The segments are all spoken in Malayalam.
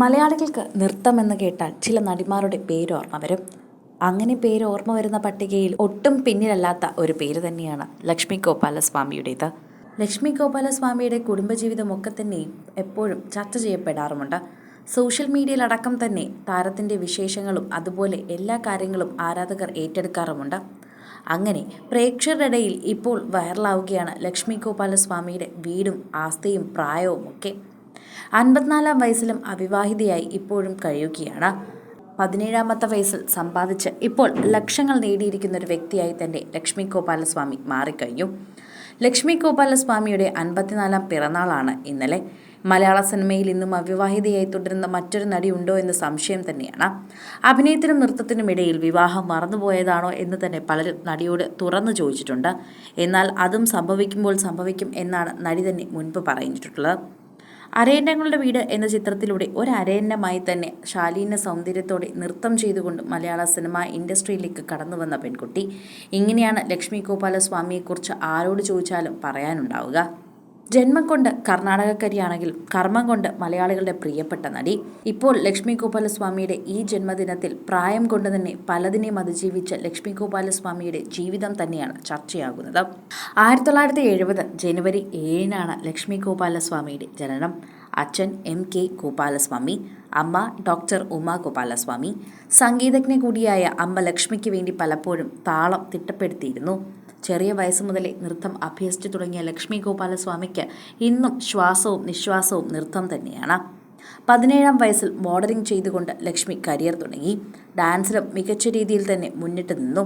മലയാളികൾക്ക് നൃത്തം എന്ന് കേട്ടാൽ ചില നടിമാരുടെ പേര് ഓർമ്മ വരും. അങ്ങനെ പേര് ഓർമ്മ വരുന്ന പട്ടികയിൽ ഒട്ടും പിന്നിലല്ലാത്ത ഒരു പേര് തന്നെയാണ് ലക്ഷ്മി ഗോപാലസ്വാമിയുടേത് ലക്ഷ്മി ഗോപാലസ്വാമിയുടെ കുടുംബജീവിതമൊക്കെ തന്നെയും എപ്പോഴും ചർച്ച ചെയ്യപ്പെടാറുമുണ്ട്. സോഷ്യൽ മീഡിയയിലടക്കം തന്നെ താരത്തിന്റെ വിശേഷങ്ങളും അതുപോലെ എല്ലാ കാര്യങ്ങളും ആരാധകർ ഏറ്റെടുക്കാറുമുണ്ട്. അങ്ങനെ പ്രേക്ഷകരുടെ ഇടയിൽ ഇപ്പോൾ വൈറലാവുകയാണ് ലക്ഷ്മി ഗോപാലസ്വാമിയുടെ വീടും ആസ്തിയും പ്രായവും ഒക്കെ അൻപത്തിനാലാം വയസ്സിലും അവിവാഹിതയായി ഇപ്പോഴും കഴിയുകയാണ്. പതിനേഴാമത്തെ വയസ്സിൽ സമ്പാദിച്ച് ഇപ്പോൾ ലക്ഷങ്ങൾ നേടിയിരിക്കുന്ന ഒരു വ്യക്തിയായി തന്നെ ലക്ഷ്മി ഗോപാലസ്വാമി മാറിക്കഴിഞ്ഞു. ലക്ഷ്മി ഗോപാലസ്വാമിയുടെ അൻപത്തിനാലാം പിറന്നാളാണ് ഇന്നലെ. മലയാള സിനിമയിൽ ഇന്നും അവിവാഹിതയായി തുടരുന്ന മറ്റൊരു നടി ഉണ്ടോ എന്ന സംശയം തന്നെയാണ്. അഭിനയത്തിനും നൃത്തത്തിനും ഇടയിൽ വിവാഹം മറന്നുപോയതാണോ എന്ന് തന്നെ പലരും നടിയോട് തുറന്നു ചോദിച്ചിട്ടുണ്ട്. എന്നാൽ അതും സംഭവിക്കുമ്പോൾ സംഭവിക്കും എന്നാണ് നടി തന്നെ മുൻപ് പറഞ്ഞിട്ടുള്ളത്. അരയന്നങ്ങളുടെ വീട് എന്ന ചിത്രത്തിലൂടെ ഒരു അരയന്നമായി തന്നെ ശാലീന സൗന്ദര്യത്തോടെ നൃത്തം ചെയ്തുകൊണ്ട് മലയാള സിനിമ ഇൻഡസ്ട്രിയിലേക്ക് കടന്നു വന്ന പെൺകുട്ടി. ഇങ്ങനെയാണ് ലക്ഷ്മി ഗോപാലസ്വാമിയെക്കുറിച്ച് ആരോട് ചോദിച്ചാലും പറയാനുണ്ടാവുക. ജന്മം കൊണ്ട് കർണാടകക്കരിയാണെങ്കിൽ കർമ്മം കൊണ്ട് മലയാളികളുടെ പ്രിയപ്പെട്ട നടി. ഇപ്പോൾ ലക്ഷ്മി ഗോപാലസ്വാമിയുടെ ഈ ജന്മദിനത്തിൽ പ്രായം കൊണ്ട് തന്നെ പലതിനെയും അതിജീവിച്ച ലക്ഷ്മി ഗോപാലസ്വാമിയുടെ ജീവിതം തന്നെയാണ് ചർച്ചയാകുന്നത്. ആയിരത്തി തൊള്ളായിരത്തി എഴുപത് ജനുവരി ഏഴിനാണ് ലക്ഷ്മി ഗോപാലസ്വാമിയുടെ ജനനം. അച്ഛൻ എം കെ ഗോപാലസ്വാമി അമ്മ ഡോക്ടർ ഉമ ഗോപാലസ്വാമി സംഗീതജ്ഞ കൂടിയായ അമ്മ ലക്ഷ്മിക്ക് വേണ്ടി പലപ്പോഴും താളം തിട്ടപ്പെടുത്തിയിരുന്നു. ചെറിയ വയസ്സ് മുതലേ നൃത്തം അഭ്യസിച്ചു തുടങ്ങിയ ലക്ഷ്മി ഗോപാലസ്വാമിക്ക് ഇന്നും ശ്വാസവും നിശ്വാസവും നൃത്തം തന്നെയാണ്. പതിനേഴാം വയസ്സിൽ മോഡലിംഗ് ചെയ്തുകൊണ്ട് ലക്ഷ്മി കരിയർ തുടങ്ങി. ഡാൻസിലും മികച്ച രീതിയിൽ തന്നെ മുന്നിട്ട് നിന്നു.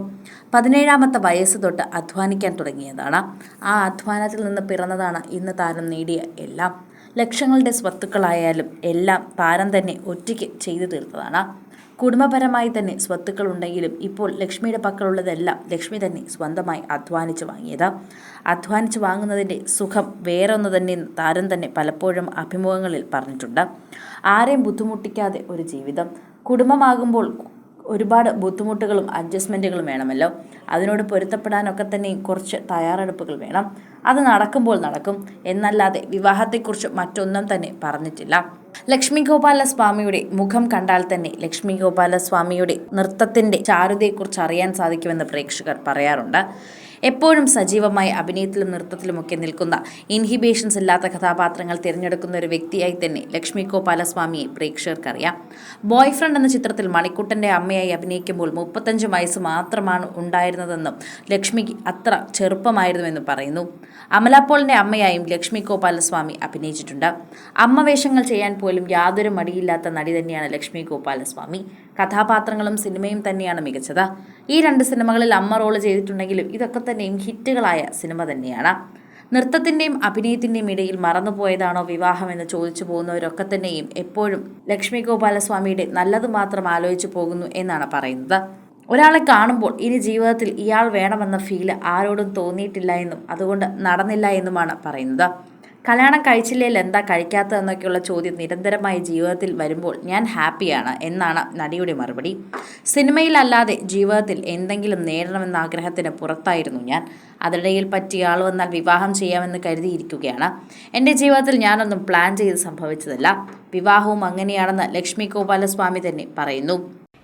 പതിനേഴാമത്തെ വയസ്സ് തൊട്ട് അധ്വാനിക്കാൻ തുടങ്ങിയതാണ്. ആ അധ്വാനത്തിൽ നിന്ന് പിറന്നതാണ് ഇന്ന് താരം നേടിയ എല്ലാം. ലക്ഷങ്ങളുടെ സ്വത്തുക്കളായാലും എല്ലാം താരം തന്നെ ഒറ്റയ്ക്ക് ചെയ്തു തീർത്തതാണ്. കുടുംബപരമായി തന്നെ സ്വത്തുക്കൾ ഉണ്ടെങ്കിലും ഇപ്പോൾ ലക്ഷ്മിയുടെ പക്കലുള്ളതെല്ലാം ലക്ഷ്മി തന്നെ സ്വന്തമായി അധ്വാനിച്ച് വാങ്ങിയത്. അധ്വാനിച്ച് വാങ്ങുന്നതിന്റെ സുഖം വേറൊന്ന് തന്നെ താരം തന്നെ പലപ്പോഴും അഭിമുഖങ്ങളിൽ പറഞ്ഞിട്ടുണ്ട്. ആരെയും ബുദ്ധിമുട്ടിക്കാതെ ഒരു ജീവിതം. കുടുംബമാകുമ്പോൾ ഒരുപാട് ബുദ്ധിമുട്ടുകളും അഡ്ജസ്റ്റ്മെന്റുകളും വേണമല്ലോ. അതിനോട് പൊരുത്തപ്പെടാനൊക്കെ തന്നെ കുറച്ച് തയ്യാറെടുപ്പുകൾ വേണം. അത് നടക്കുമ്പോൾ നടക്കും. എന്നല്ലാതെ വിവാഹത്തെക്കുറിച്ച് മറ്റൊന്നും തന്നെ പറഞ്ഞിട്ടില്ല. ലക്ഷ്മി ഗോപാല സ്വാമിയുടെ മുഖം കണ്ടാൽ തന്നെ ലക്ഷ്മി ഗോപാല സ്വാമിയുടെ നൃത്തത്തിന്റെ ചാരുതയെക്കുറിച്ച് അറിയാൻ സാധിക്കുമെന്ന് പ്രേക്ഷകർ പറയാറുണ്ട്. എപ്പോഴും സജീവമായി അഭിനയത്തിലും നൃത്തത്തിലുമൊക്കെ നിൽക്കുന്ന ഇൻഹിബേഷൻസ് ഇല്ലാത്ത കഥാപാത്രങ്ങൾ തിരഞ്ഞെടുക്കുന്ന ഒരു വ്യക്തിയായി തന്നെ ലക്ഷ്മി ഗോപാലസ്വാമിയെ പ്രേക്ഷകർക്കറിയാം. ബോയ് ഫ്രണ്ട് എന്ന ചിത്രത്തിൽ മണിക്കുട്ടന്റെ അമ്മയായി അഭിനയിക്കുമ്പോൾ മുപ്പത്തഞ്ച് വയസ്സ് മാത്രമാണ് ഉണ്ടായിരുന്നതെന്നും ലക്ഷ്മിക്ക് അത്ര ചെറുപ്പമായിരുന്നുവെന്ന് പറയുന്നു. അമലാപോളിന്റെ അമ്മയായും ലക്ഷ്മി ഗോപാലസ്വാമി അഭിനയിച്ചിട്ടുണ്ട്. അമ്മ വേഷങ്ങൾ ചെയ്യാൻ പോലും യാതൊരു മടിയില്ലാത്ത നടി തന്നെയാണ് ലക്ഷ്മി ഗോപാലസ്വാമി. കഥാപാത്രങ്ങളും സിനിമയും തന്നെയാണ് മികച്ചത്. ഈ രണ്ട് സിനിമകളിൽ അമ്മ റോൾ ചെയ്തിട്ടുണ്ടെങ്കിലും ഇതൊക്കെ തന്നെയും ഹിറ്റുകളായ സിനിമ തന്നെയാണ്. നൃത്തത്തിന്റെയും അഭിനയത്തിന്റെയും ഇടയിൽ മറന്നുപോയതാണോ വിവാഹം എന്ന് ചോദിച്ചു പോകുന്നവരൊക്കെ തന്നെയും എപ്പോഴും ലക്ഷ്മി ഗോപാലസ്വാമിയുടെ നല്ലത് മാത്രം ആലോചിച്ചു പോകുന്നു എന്നാണ് പറയുന്നത്. ഒരാളെ കാണുമ്പോൾ ഇനി ജീവിതത്തിൽ ഇയാൾ വേണമെന്ന ഫീൽ ആരോടും തോന്നിയിട്ടില്ല എന്നും അതുകൊണ്ട് നടന്നില്ല എന്നുമാണ് പറയുന്നത്. കല്യാണം കഴിച്ചില്ലേ എന്താ കഴിക്കാത്തതെന്നൊക്കെയുള്ള ചോദ്യം നിരന്തരമായി ജീവിതത്തിൽ വരുമ്പോൾ ഞാൻ ഹാപ്പിയാണ് എന്നാണ് നടിയുടെ മറുപടി. സിനിമയിലല്ലാതെ ജീവിതത്തിൽ എന്തെങ്കിലും നേടണമെന്ന ആഗ്രഹത്തിന് പുറത്തായിരുന്നു ഞാൻ. അതിനിടയിൽ പറ്റിയ ആൾ വന്നാൽ വിവാഹം ചെയ്യാമെന്ന് കരുതിയിരിക്കുകയാണ്. എന്റെ ജീവിതത്തിൽ ഞാനൊന്നും പ്ലാൻ ചെയ്ത് സംഭവിച്ചതല്ല. വിവാഹവും അങ്ങനെയാണെന്ന് ലക്ഷ്മി ഗോപാലസ്വാമി തന്നെ പറയുന്നു.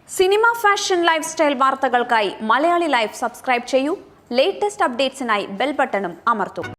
സിനിമ ഫാഷൻ ലൈഫ് സ്റ്റൈൽ വാർത്തകൾക്കായി മലയാളി ലൈഫ് സബ്സ്ക്രൈബ് ചെയ്യൂ. ലേറ്റസ്റ്റ് അപ്ഡേറ്റ്സിനായി ബെൽ ബട്ടണും അമർത്തും.